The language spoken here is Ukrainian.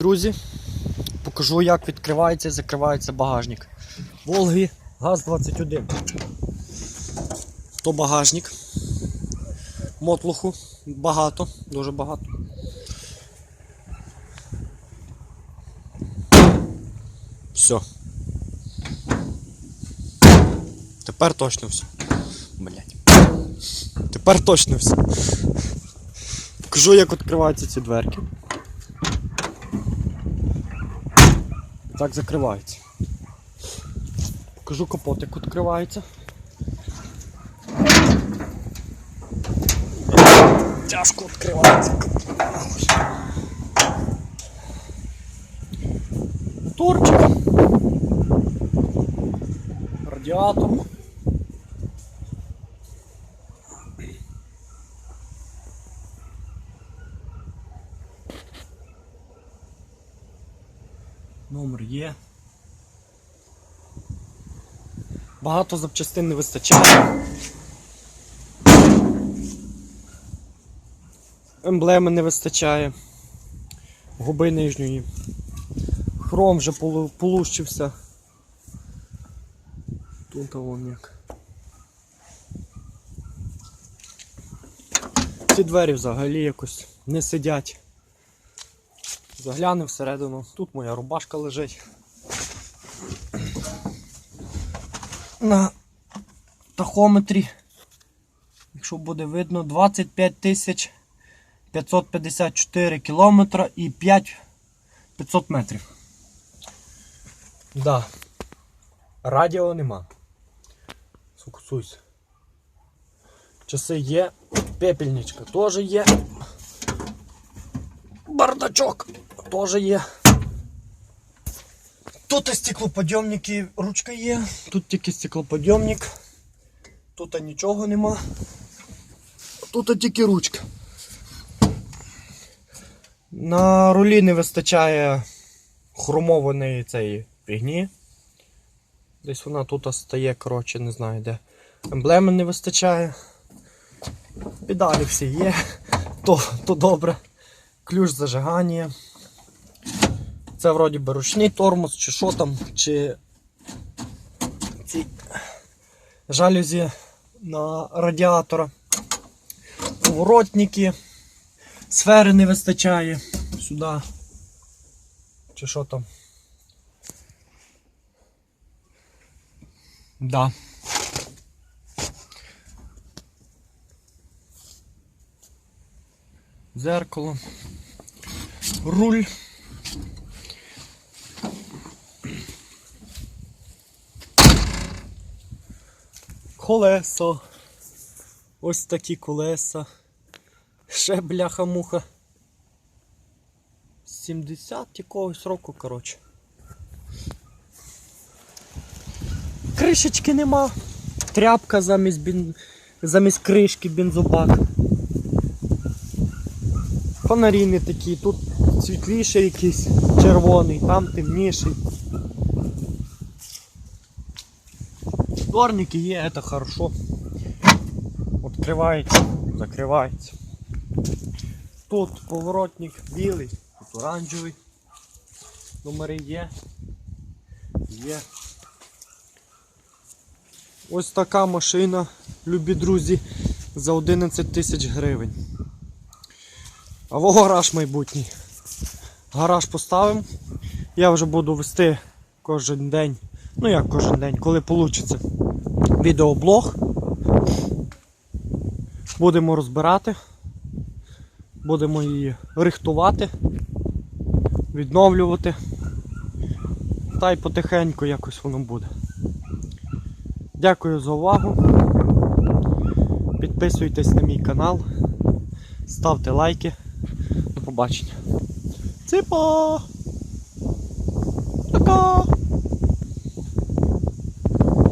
Друзі, покажу, як відкривається і закривається багажник. Волги ГАЗ-21. То багажник. Мотлуху багато, дуже багато. Все. Тепер точно все. Блять. Тепер точно все. Покажу, як відкриваються ці дверки. Так закривається. Покажу капот, як відкривається. Тяжко відкривається. Моторчик. Радіатор. Номер є. Багато запчастин не вистачає. Емблеми не вистачає. Губи нижньої. Хром вже полу- полущився. Тут вон як. Ці двері взагалі якось не сидять. Заглянув всередину. Тут моя рубашка лежить. На тахометрі, якщо буде видно, 25 тисяч 554 кілометра і 5 500 метрів. Да. Радіо нема. Суксуйся. Часи є, пепельничка теж є. Бардачок теж є. Тут стеклоподйомники, ручка є, тут тільки стеклоподйомник, тут нічого нема. Тут тільки ручка. На рулі не вистачає хромованої цієї фігні. Десь вона тут стає, коротше, не знаю де. Емблеми не вистачає. Педалі всі є, то, то добре. Ключ зажигання. Це вроді би ручний тормоз, чи що там, чи ці жалюзі на радіатора. Поворотники. Сфери не вистачає сюди. Чи що там? Да. Зеркало. Руль. Колесо. Ось такі колеса. Ще бляха-муха. 70 якогось року, коротше. Кришечки нема. Тряпка замість бін... замість кришки бензобак. Фонарі не такі, тут світліший якийсь, червоний, там темніший. Дворники є, це хорошо. Откривається, закривається. Тут поворотник білий, тут оранжевий. Номери є. Є. Ось така машина, любі друзі, за 11 тисяч гривень. А во гараж майбутній. Гараж поставимо. Я вже буду вести кожен день. Ну як кожен день, коли вийде відеоблог. Будемо розбирати. Будемо її рихтувати, відновлювати. Та й потихеньку якось воно буде. Дякую за увагу. Підписуйтесь на мій канал, ставте лайки. До побачення. Ципа! Пока!